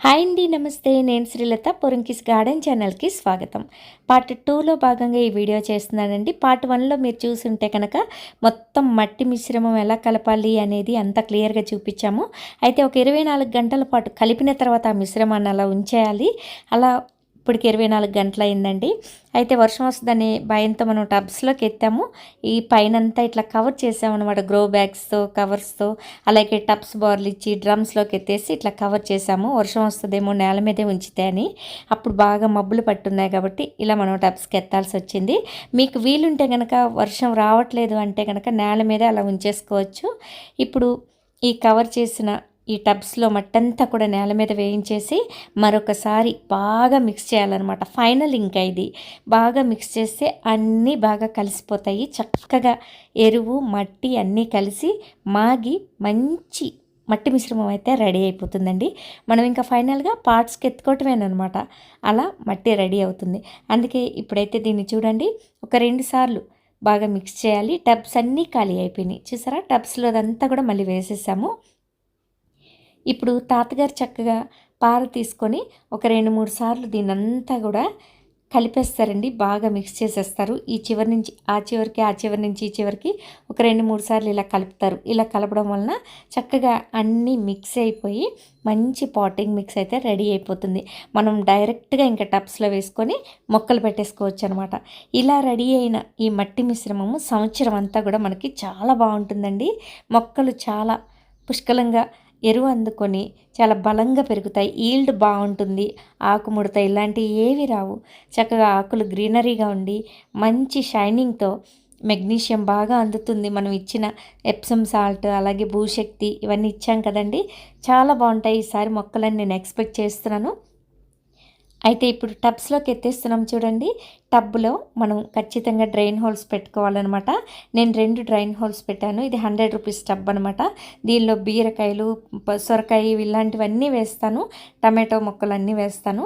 Hi అండి నమస్తే. నేను శ్రీలత పొరంకిస్ గార్డెన్ ఛానల్కి స్వాగతం. పార్ట్ టూలో భాగంగా ఈ వీడియో చేస్తున్నానండి. పార్ట్ వన్లో మీరు చూసుంటే కనుక మొత్తం మట్టి మిశ్రమం ఎలా కలపాలి అనేది అంత క్లియర్గా చూపించాము. అయితే ఒక ఇరవై నాలుగు గంటల పాటు కలిపిన తర్వాత ఆ మిశ్రమాన్ని అలా ఉంచేయాలి. అలా ఇప్పటికి ఇరవై నాలుగు గంటలు అయిందండి అయితే వర్షం వస్తుందని భయంతో మనం టబ్స్లోకి ఎత్తాము ఈ పైనంతా ఇట్లా కవర్ చేసామన్నమాట. గ్రో బ్యాగ్స్తో కవర్స్తో అలాగే టబ్స్ బార్లు ఇచ్చి డ్రమ్స్లోకి ఎత్తేసి ఇట్లా కవర్ చేసాము. వర్షం వస్తుందేమో నేల మీదే ఉంచితే అని. అప్పుడు బాగా మబ్బులు పట్టున్నాయి కాబట్టి ఇలా మనం టబ్స్కి ఎత్తాల్సి వచ్చింది మీకు వీలుంటే కనుక వర్షం రావట్లేదు అంటే కనుక నేల మీద అలా ఉంచేసుకోవచ్చు. ఇప్పుడు ఈ కవర్ చేసిన ఈ టబ్స్లో మట్టంతా కూడా నేల మీద వేయించేసి మరొకసారి బాగా మిక్స్ చేయాలన్నమాట. ఫైనల్ ఇంకా ఇది. బాగా మిక్స్ చేస్తే అన్నీ బాగా కలిసిపోతాయి. చక్కగా ఎరువు మట్టి అన్నీ కలిసి మాగి మంచి మట్టి మిశ్రమం అయితే రెడీ అయిపోతుందండి. మనం ఇంకా ఫైనల్గా పార్ట్స్కి ఎత్తుకోవటమేనమాట అలా మట్టి రెడీ అవుతుంది. అందుకే ఇప్పుడైతే దీన్ని చూడండి. ఒక రెండు సార్లు బాగా మిక్స్ చేయాలి. టబ్స్ అన్నీ ఖాళీ అయిపోయినాయి. చూసారా? టబ్స్లో అదంతా కూడా మళ్ళీ వేసేసాము. ఇప్పుడు తాతగారు చక్కగా పార తీసుకొని ఒక రెండు మూడు సార్లు దీనంతా కూడా కలిపేస్తారండి. బాగా మిక్స్ చేసేస్తారు. ఈ చివరి నుంచి ఆ చివరికి ఆ చివరి నుంచి ఈ చివరికి ఒక రెండు మూడు సార్లు ఇలా కలుపుతారు. ఇలా కలపడం వలన చక్కగా అన్నీ మిక్స్ అయిపోయి మంచి పాటింగ్ మిక్స్ అయితే రెడీ అయిపోతుంది. మనం డైరెక్ట్గా ఇంకా టబ్స్లో వేసుకొని మొక్కలు పెట్టేసుకోవచ్చు అనమాట ఇలా రెడీ అయిన ఈ మట్టి మిశ్రమము సంవత్సరం అంతా కూడా మనకి చాలా బాగుంటుందండి. మొక్కలు చాలా పుష్కలంగా ఎరువు అందుకొని చాలా బలంగా పెరుగుతాయి. ఈల్డ్ బాగుంటుంది. ఆకుముడత ఇలాంటివి ఏవి రావు. చక్కగా ఆకులు గ్రీనరీగా ఉండి మంచి షైనింగ్తో మెగ్నీషియం బాగా అందుతుంది. మనం ఇచ్చిన ఎప్సమ్ సాల్ట్ అలాగే భూశక్తి ఇవన్నీ ఇచ్చాం కదండి. చాలా బాగుంటాయి. ఈసారి మొక్కలని నేను ఎక్స్పెక్ట్ చేస్తున్నాను. అయితే ఇప్పుడు టబ్స్లోకి ఎత్తేస్తున్నాం చూడండి. టబ్లో మనం ఖచ్చితంగా డ్రైన్ హోల్స్ పెట్టుకోవాలన్నమాట. నేను రెండు డ్రైన్ హోల్స్ పెట్టాను. ఇది హండ్రెడ్ రూపీస్ టబ్ అనమాట దీనిలో బీరకాయలు సొరకాయ ఇలాంటివన్నీ వేస్తాను. టమాటో మొక్కలు అన్నీ వేస్తాను.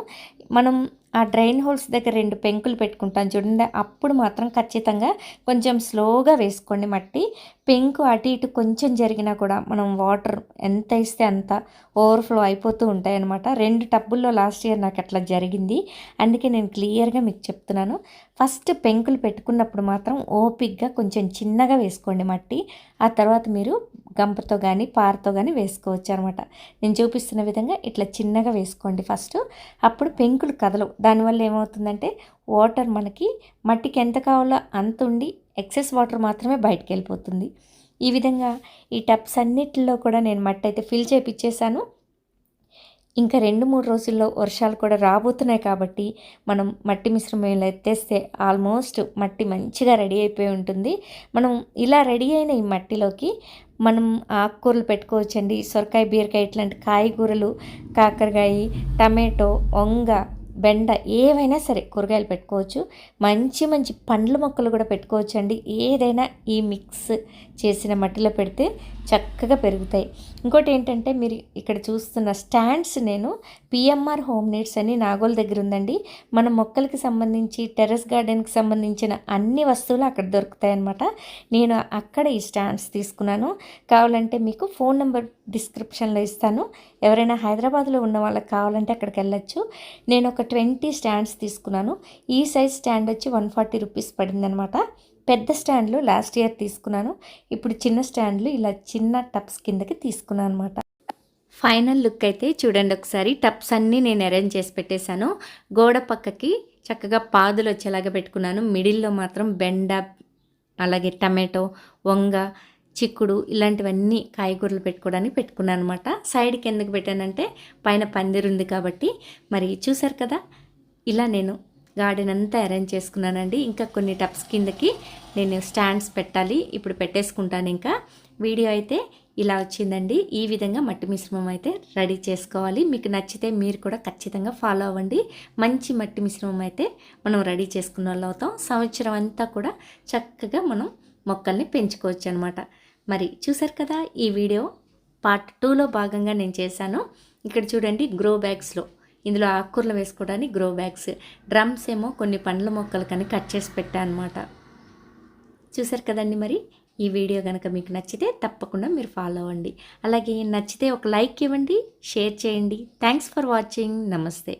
మనం ఆ డ్రైన్ హోల్స్ దగ్గర రెండు పెంకులు పెట్టుకుంటాం చూడండి అప్పుడు మాత్రం ఖచ్చితంగా కొంచెం స్లోగా వేసుకోండి మట్టి. పెంకు అటు ఇటు కొంచెం జరిగినా కూడా మనం వాటర్ ఎంత ఇస్తే అంత ఓవర్ఫ్లో అయిపోతూ ఉంటాయన్నమాట. రెండు టబ్బుల్లో లాస్ట్ ఇయర్ నాకు అట్లా జరిగింది. అందుకే నేను క్లియర్గా మీకు చెప్తున్నాను. ఫస్ట్ పెంకులు పెట్టుకున్నప్పుడు మాత్రం ఓపిక్గా కొంచెం చిన్నగా వేసుకోండి మట్టి. ఆ తర్వాత మీరు గంపతో కానీ పారతో కానీ వేసుకోవచ్చు అనమాట నేను చూపిస్తున్న విధంగా ఇట్లా చిన్నగా వేసుకోండి ఫస్ట్. అప్పుడు పెంకులు కదలవు. దానివల్ల ఏమవుతుందంటే వాటర్ మనకి మట్టికి ఎంత కావాలో అంత ఉండి ఎక్సెస్ వాటర్ మాత్రమే బయటకు వెళ్ళిపోతుంది ఈ విధంగా ఈ టబ్స్ అన్నిటిలో కూడా నేను మట్టి అయితే ఫిల్ చేపిచ్చేసాను. ఇంకా రెండు మూడు రోజుల్లో వర్షాలు కూడా రాబోతున్నాయి కాబట్టి మనం మట్టి మిశ్రమం ఎత్తేస్తే ఆల్మోస్ట్ మట్టి మంచిగా రెడీ అయిపోయి ఉంటుంది. మనం ఇలా రెడీ అయిన ఈ మట్టిలోకి మనం ఆకుకూరలు పెట్టుకోవచ్చండి. సొరకాయ బీరకాయ ఇట్లాంటి కాయగూరలు కాకరకాయ టమాటో వంగ బెండ ఏవైనా సరే కూరగాయలు పెట్టుకోవచ్చు. మంచి మంచి పండ్ల మొక్కలు కూడా పెట్టుకోవచ్చు అండి ఏదైనా ఈ మిక్స్ చేసిన మట్టిలో పెడితే చక్కగా పెరుగుతాయి. ఇంకోటి ఏంటంటే మీరు ఇక్కడ చూస్తున్న స్టాండ్స్ నేను పిఎంఆర్ హోమ్ నీడ్స్ అని నాగోల్ దగ్గర ఉందండి. మన మొక్కలకి సంబంధించి టెర్రస్ గార్డెన్కి సంబంధించిన అన్ని వస్తువులు అక్కడ దొరుకుతాయి అన్నమాట నేను అక్కడ ఈ స్టాండ్స్ తీసుకున్నాను. కావాలంటే మీకు ఫోన్ నెంబర్ డిస్క్రిప్షన్లో ఇస్తాను. ఎవరైనా హైదరాబాద్లో ఉన్న వాళ్ళకి కావాలంటే అక్కడికి వెళ్ళచ్చు. నేను ఒక ట్వంటీ స్టాండ్స్ తీసుకున్నాను. ఈ సైజ్ స్టాండ్ వచ్చి వన్ ఫార్టీ రూపీస్ పడిందనమాట. పెద్ద స్టాండ్లు లాస్ట్ ఇయర్ తీసుకున్నాను. ఇప్పుడు చిన్న స్టాండ్లు ఇలా చిన్న టప్స్ కిందకి తీసుకున్నాను అనమాట ఫైనల్ లుక్ అయితే చూడండి ఒకసారి. టప్స్ అన్నీ నేను అరేంజ్ చేసి పెట్టేశాను. గోడ పక్కకి చక్కగా పాదులు వచ్చేలాగా పెట్టుకున్నాను. మిడిల్లో మాత్రం బెండ అలాగే టమాటో వంగ చిక్కుడు ఇలాంటివన్నీ కాయగూరలు పెట్టుకోవడానికి పెట్టుకున్నాను అనమాట సైడ్కి ఎందుకు పెట్టానంటే పైన పందిరు ఉంది కాబట్టి. మరి చూసారు కదా? ఇలా నేను గార్డెన్ అంతా అరేంజ్ చేసుకున్నానండి. ఇంకా కొన్ని టప్స్ కిందకి నేను స్టాండ్స్ పెట్టాలి. ఇప్పుడు పెట్టేసుకుంటాను ఇంకా. వీడియో అయితే ఇలా వచ్చిందండి. ఈ విధంగా మట్టి మిశ్రమం అయితే రెడీ చేసుకోవాలి. మీకు నచ్చితే మీరు కూడా ఖచ్చితంగా ఫాలో అవ్వండి. మంచి మట్టి మిశ్రమం అయితే మనం రెడీ చేసుకున్న వాళ్ళు అవుతాం. సంవత్సరం అంతా కూడా చక్కగా మనం మొక్కల్ని పెంచుకోవచ్చు అనమాట మరి చూసారు కదా ఈ వీడియో పార్ట్ టూలో భాగంగా నేను చేశాను. ఇక్కడ చూడండి గ్రో బ్యాగ్స్లో ఇందులో ఆకుకూరలు వేసుకోవడానికి గ్రో బ్యాగ్స్ డ్రమ్స్ ఏమో కొన్ని పండ్ల మొక్కలు కానీ కట్ చేసి పెట్టాను అనమాట చూసారు కదండి మరి? ఈ వీడియో కనుక మీకు నచ్చితే తప్పకుండా మీరు ఫాలో అవ్వండి. అలాగే నచ్చితే ఒక లైక్ ఇవ్వండి షేర్ చేయండి. థ్యాంక్స్ ఫర్ వాచింగ్ నమస్తే